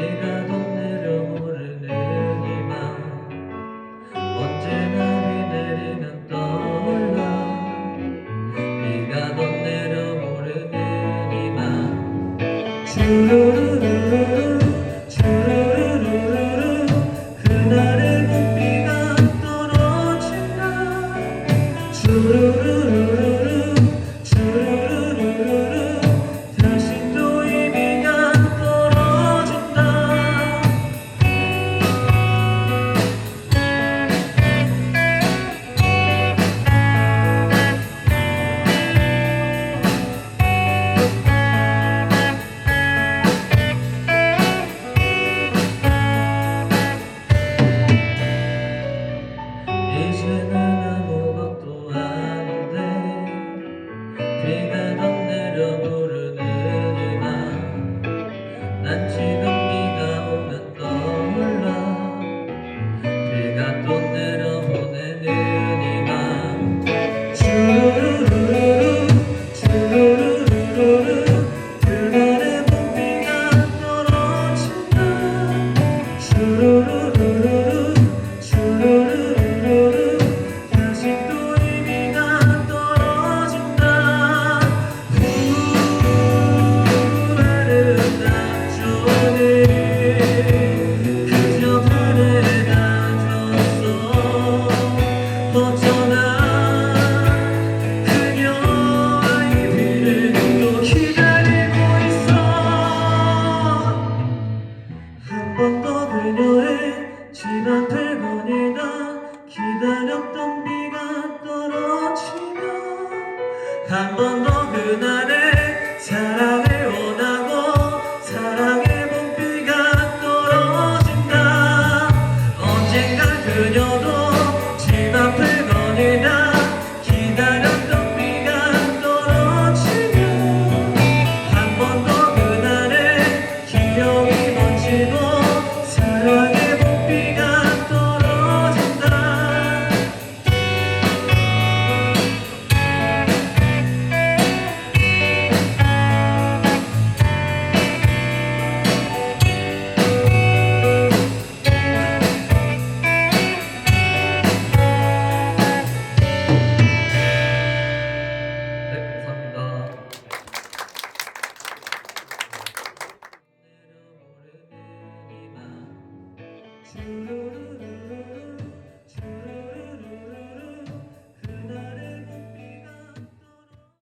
비라도 내려오르는 이맘 언제나 비 내리면 떠올라. 비가 더 내려오르는 이맘 주르르 월요일 집 앞을 거닐다 기다렸던 비가 떨어지면 한번 더 그날을